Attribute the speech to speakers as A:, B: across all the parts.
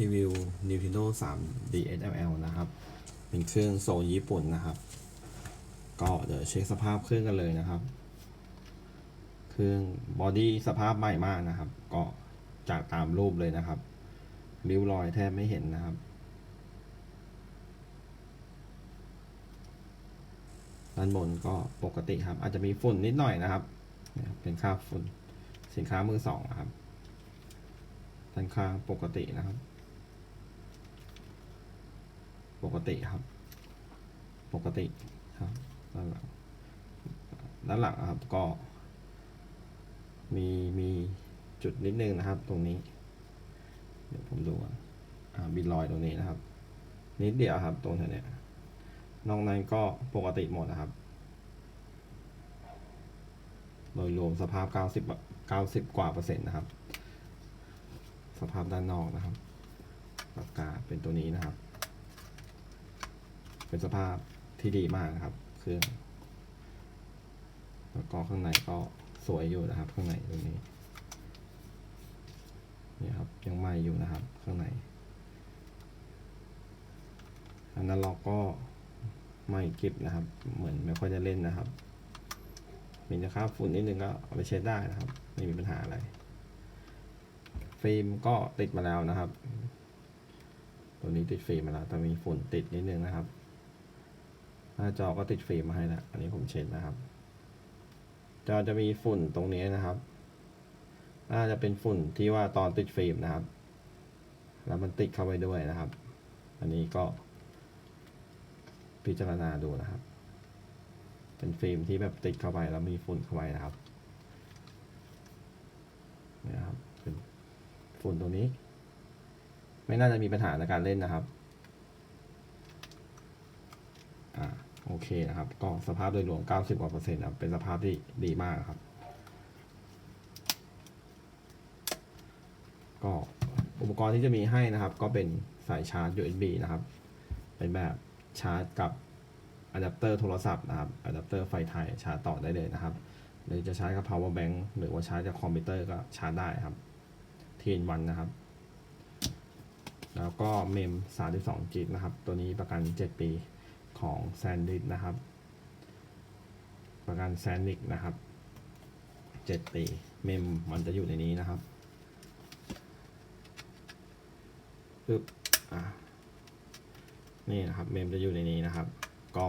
A: รีวิว Nintendo 3 DSLL นะครับ เป็นเครื่องโซนญี่ปุ่นนะครับ ก็เดี๋ยวเช็คสภาพเครื่องกันเลยนะครับ เครื่องบอดี้สภาพใหม่มากนะครับ ก็จากตามรูปเลยนะครับ ริ้วรอยแทบไม่เห็นนะครับ ด้านบนก็ปกติครับ อาจจะมีฝุ่นนิดหน่อยนะครับเนี่ยครับเป็นค่าฝุ่นสินค้ามือสองนะครับด้านข้างปกตินะครับ ปกติครับ ปกติครับด้านหลังด้านหลังครับก็ มีมีจุดนิดนึงนะครับ ตรงนี้ เดี๋ยวผมดูอ่าบินลอยตรงนี้นะครับ นิดเดียวครับตรงแถวเนี้ยนอกนั้นก็ปกติหมดนะครับ โดยรวมสภาพ 90 90 กว่าเปอร์เซ็นต์นะครับ สภาพด้านนอกนะครับปากกาเป็นตัวนี้นะครับ เป็นสภาพที่ดีมากนะครับเครื่องแล้วก็ข้างในก็สวยอยู่นะครับ ข้างในตรงนี้นี่ครับยังไหม้อยู่นะครับ ข้างในอันนั้นเราก็ไม่เกริบนะครับ เหมือนไม่ค่อยจะเล่นนะครับ มีนะครับฝุ่นนิดนึงก็เอาไปเช็ดได้นะครับ ไม่มีปัญหาอะไรฟิล์มก็ติดมาแล้วนะครับ ตัวนี้ติดฟิล์มมาแล้วแต่มีฝุ่นติดนิดนึงนะครับ น้าจอก็ติดฟิล์มมาให้แล้วอันนี้ผมเช็ดนะครับจอจะมีฝุ่นตรงนี้นะครับ น่าจะเป็นฝุ่นที่ว่าตอนติดฟิล์มนะครับ แล้วมันติดเข้าไปด้วยนะครับ อันนี้ก็ พิจารณาดูนะครับ เป็นฟิล์มที่แบบติดเข้าไปแล้วมีฝุ่นเข้าไปนะครับนี่ครับเป็นฝุ่นตรงนี้ ไม่น่าจะมีปัญหาในการเล่นนะครับ อ่า โอเคนะครับ ก็สภาพโดยรวม 90 กว่าเปอร์เซ็นต์นะครับเป็นสภาพที่ดีมากครับ ก็อุปกรณ์ที่จะมีให้นะครับ ก็เป็นสายชาร์จ USB นะครับ เป็นแบบชาร์จกับอะแดปเตอร์โทรศัพท์นะครับอะแดปเตอร์ไฟไทยชาร์จต่อได้เลยนะครับ หรือจะชาร์จกับ power bank หรือว่าชาร์จจากคอมพิวเตอร์ก็ชาร์จได้ครับทีนวันนะครับ แล้วก็เมม 32 จิกนะครับ ตัวนี้ประกัน 7 ปี ของแซนดิ c นะครับ ประกันแซนดิ c นะครับ7ปี เมมมันจะอยู่ในนี้นะครับปึ๊บอะนี่นะครับ เมมจะอยู่ในนี้นะครับ ก็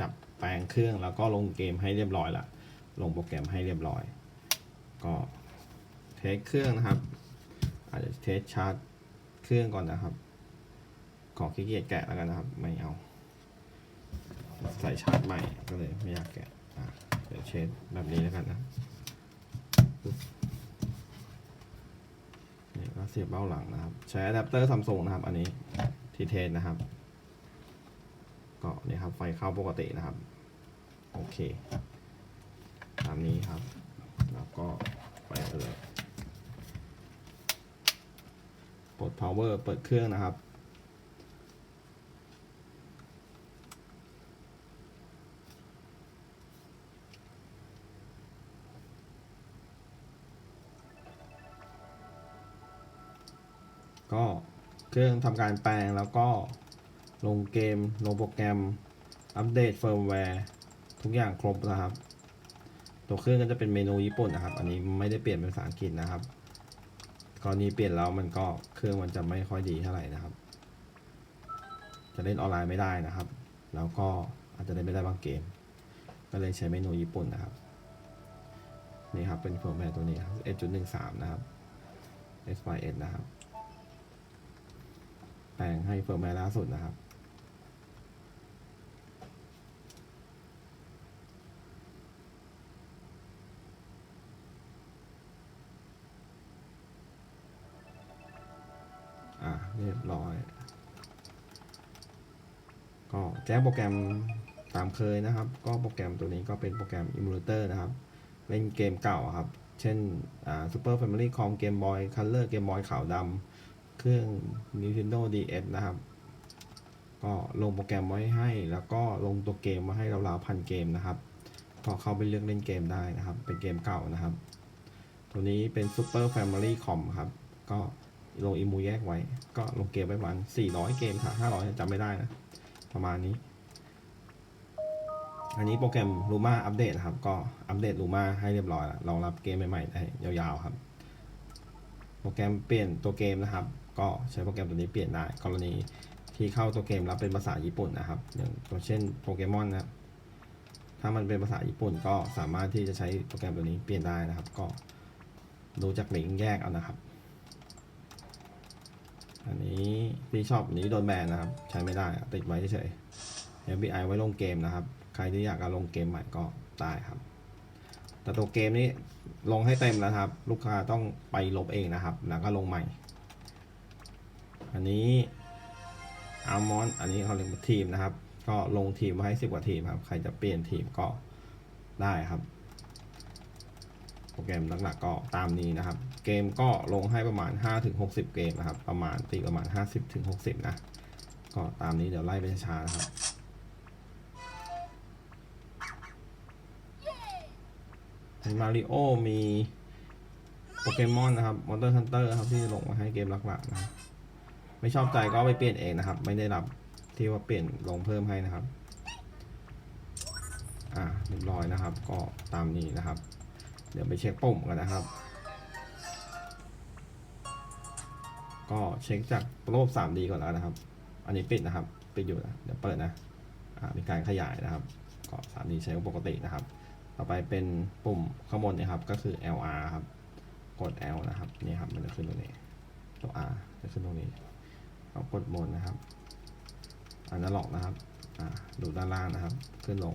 A: จับแปลงเครื่องแล้วก็ลงเกมให้เรียบร้อยละลงโปรแกรมให้เรียบร้อย ก็เทสเครื่องนะครับ อาจจะเทสชาร์จเครื่องก่อนนะครับ ขอขี้เกียจแกะแล้วกันนะครับ ไม่เอา ใส่ชาร์จใหม่ก็เลยไม่อยากแกะอะเดี๋ยวเช็ดแบบนี้แล้วกันนะนี่ก็เสียบเบ้าหลังนะครับ ใช้อะแดปเตอร์ซัมซุงนะครับ อันนี้ทีเทสนะครับ ก็นี่ครับไฟเข้าปกตินะครับ โอเคตามนี้ครับ แล้วก็ไปเลยปลด power เปิดเครื่องนะครับ เครื่องทำการแปลงแล้วก็ลงเกม ลงโปรแกรม อัปเดตเฟิร์มแวร์ ทุกอย่างครบนะครับ ตัวเครื่องก็จะเป็นเมนูญี่ปุ่นนะครับ อันนี้ไม่ได้เปลี่ยนเป็นภาษาอังกฤษนะครับกรณีเปลี่ยนแล้วมันก็เครื่องมันจะไม่ค่อยดีเท่าไหร่นะครับ จะเล่นออนไลน์ไม่ได้นะครับ แล้วก็อาจจะเล่นไม่ได้บางเกม ก็เลยใช้เมนูญี่ปุ่นนะครับ นี่ครับเป็นเฟิร์มแวร์ตัวนี้ครับ S.13 นะครับ SYS นะครับ แปลงให้เฟิร์มแวร์ล่าสุดนะครับ อ่าเรียบร้อย ก็แจ้งโปรแกรมตามเคยนะครับ ก็โปรแกรมตัวนี้ก็เป็นโปรแกรม Emulator นะครับ เล่นเกมเก่าครับ เช่น อ่า Super Family Com Game Boy Color Game Boy ขาวดำ เครื่อง Nintendo DS นะครับ ก็ลงโปรแกรมไว้ให้ แล้วก็ลงตัวเกมมาให้ราวๆพันเกมนะครับก็เข้าไปเลือกเล่นเกมได้นะครับ เป็นเกมเก่านะครับ ตัวนี้เป็น Super Family Com ครับ ก็ลงอีมูแยกไว้ ก็ลงเกมไว้ประมาณ 400 เกมค่ะ500จำไม่ได้นะ ประมาณนี้ อันนี้โปรแกรม Luma อัปเดตครับ ก็อัปเดต Luma ให้เรียบร้อยแล้วรองรับเกมใหม่ๆได้ยาวๆครับ โปรแกรมเปลี่ยนตัวเกมนะครับ ก็ใช้โปรแกรมตัวนี้เปลี่ยนได้ กรณีที่เข้าตัวเกมแล้วเป็นภาษาญี่ปุ่นนะครับ อย่างตัวเช่นโปเกมอนนะถ้ามันเป็นภาษาญี่ปุ่นก็สามารถที่จะใช้โปรแกรมตัวนี้เปลี่ยนได้นะครับ ก็ดูจากลิงก์แยกเอานะครับ อันนี้พี่ชอบอันนี้โดนแบนนะครับ ใช้ไม่ได้ติดไว้เฉยๆ FBI ไว้ลงเกมนะครับ ใครที่อยากจะลงเกมใหม่ก็ได้ครับ แต่ตัวเกมนี้ลงให้เต็มแล้วครับ ลูกค้าต้องไปลบเองนะครับ แล้วก็ลงใหม่ อันนี้อาร์มอนอันนี้เขาเรียกว่าทีมนะครับ ก็ลงทีมมาให้สิบกว่าทีมครับ ใครจะเปลี่ยนทีมก็ได้ครับ โปรแกรมหลักๆก็ตามนี้นะครับ เกมก็ลงให้ประมาณ 5-60 เกมนะครับ ประมาณตีประมาณ 50-60 นะ ก็ตามนี้เดี๋ยวไล่ไปช้าๆนะครับมีมาริโอมีโปเกมอนนะครับมอนเตอร์ฮันเตอร์ครับที่ลงมาให้เกมหลักๆนะครับ ไม่ชอบใจก็ไปเปลี่ยนเองนะครับ ไม่ได้รับที่ว่าเปลี่ยนลงเพิ่มให้นะครับ อ่าเรียบร้อยนะครับ ก็ตามนี้นะครับ เดี๋ยวไปเช็คปุ่มกันนะครับ ก็เช็คจากโลก 3D ก่อนแล้วนะครับ อันนี้ปิดนะครับ ปิดอยู่นะ เดี๋ยวเปิดนะ อ่า มีการขยายนะครับ ก็ 3D ใช้ปกตินะครับ ต่อไปเป็นปุ่มข้างบนนะครับ ก็คือ LR ครับ กด L นะครับ นี่ครับ มันจะขึ้นตรงนี้ ตัว R จะขึ้นตรงนี้ เรากดบนนะครับอันนั้นหลอกนะครับดูด้านล่างนะครับ ขึ้นลง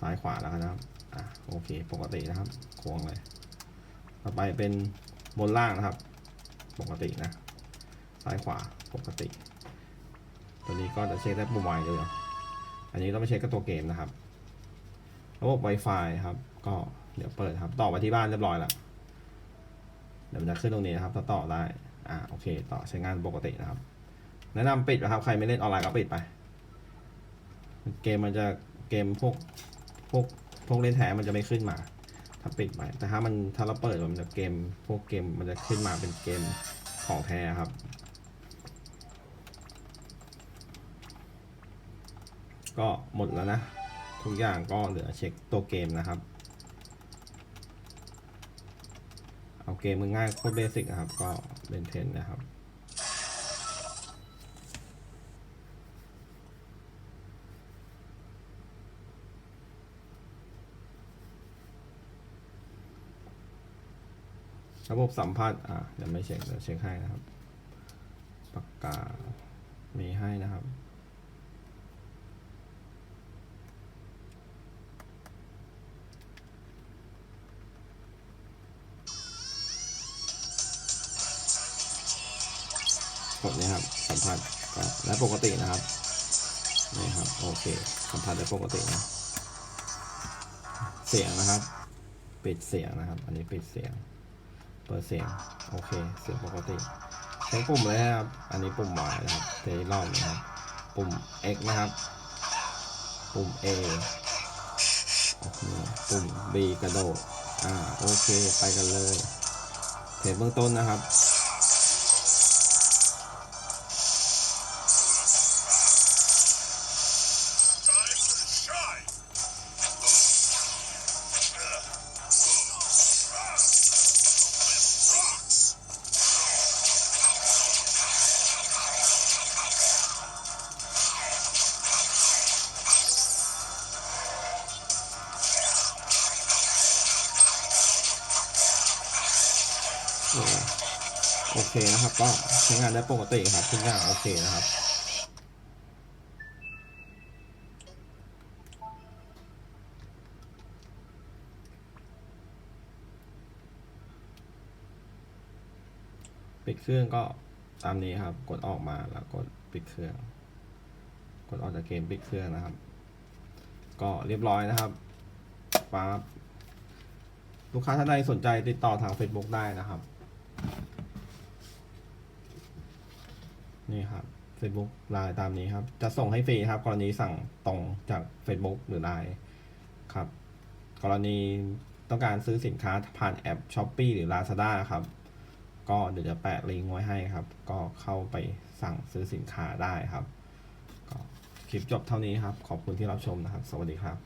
A: ซ้ายขวาแล้วนะครับอ่าโอเค ปกตินะครับควงเลย ต่อไปเป็นบนล่างนะครับ ปกตินะ ซ้ายขวาปกติ ตัวนี้ก็จะเช็คได้ปุ่มไวเลย อันนี้ต้องไปเช็คกับตัวเกมนะครับ ระบบ Wi-Fi ครับ ก็เดี๋ยวเปิดครับ ต่อไปที่บ้านเรียบร้อยแล้ว เดี๋ยวมันจะขึ้นตรงนี้นะครับถ้าต่อได้ อ่าโอเค ต่อใช้งานปกตินะครับ แนะนำปิดนะครับ ใครไม่เล่นออนไลน์ก็ปิดไป เกมมันจะเกมพวกพวกพวกเล่นแท้มันจะไม่ขึ้นมา ถ้าปิดไป แต่ถ้ามันถ้าเราเปิดมันจะเกม พวกเกมมันจะขึ้นมาเป็นเกมของแท้ครับก็หมดแล้วนะ ทุกอย่างก็เหลือเช็คตัวเกมนะครับ เอาเกมมันง่ายโคตรเบสิกนะครับ ก็เป็นเทนนะครับระบบสัมผัสอะเดี๋ยวไม่เช็คเดี๋ยวเช็คให้นะครับ ปากกา มีให้นะครับ กดนี่ครับสัมผัสก็และปกตินะครับนี่ครับโอเคสัมผัสได้ปกตินะเสียงนะครับ ปิดเสียงนะครับ อันนี้ปิดเสียง เปิดเสียงโอเคเสียงปกติใช้ปุ่มเลยนะครับ อันนี้ปุ่ม Y นะครับเทรอบนะครับ ปุ่ม X นะครับ ปุ่ม A นี่ปุ่ม B กระโดดอ่าโอเค ไปกันเลยเทปเบื้องต้นนะครับ โอเคนะครับ ก็ใช้งานได้ปกติครับทุกอย่างโอเคนะครับปิดเครื่องก็ตามนี้ครับ กดออกมาแล้วกดปิดเครื่อง กดออกจากเกมปิดเครื่องนะครับ ก็เรียบร้อยนะครับปั๊บลูกค้าท่านใดสนใจติดต่อทาง Facebook ได้นะครับ นี่ครับ Facebook ไลน์ตามนี้ครับ จะส่งให้ฟรีครับ กรณีสั่งตรงจาก Facebook หรือไลน์ครับ กรณีต้องการซื้อสินค้าผ่านแอป s h อ p e e หรือ Lazada ครับ ก็เดี๋ยวจะแปะลิงก์ไว้ให้ครับ ก็เข้าไปสั่งซื้อสินค้าได้ครับคลิปจบเท่านี้ครับ ขอบคุณที่รับชมนะครับ สวัสดีครับ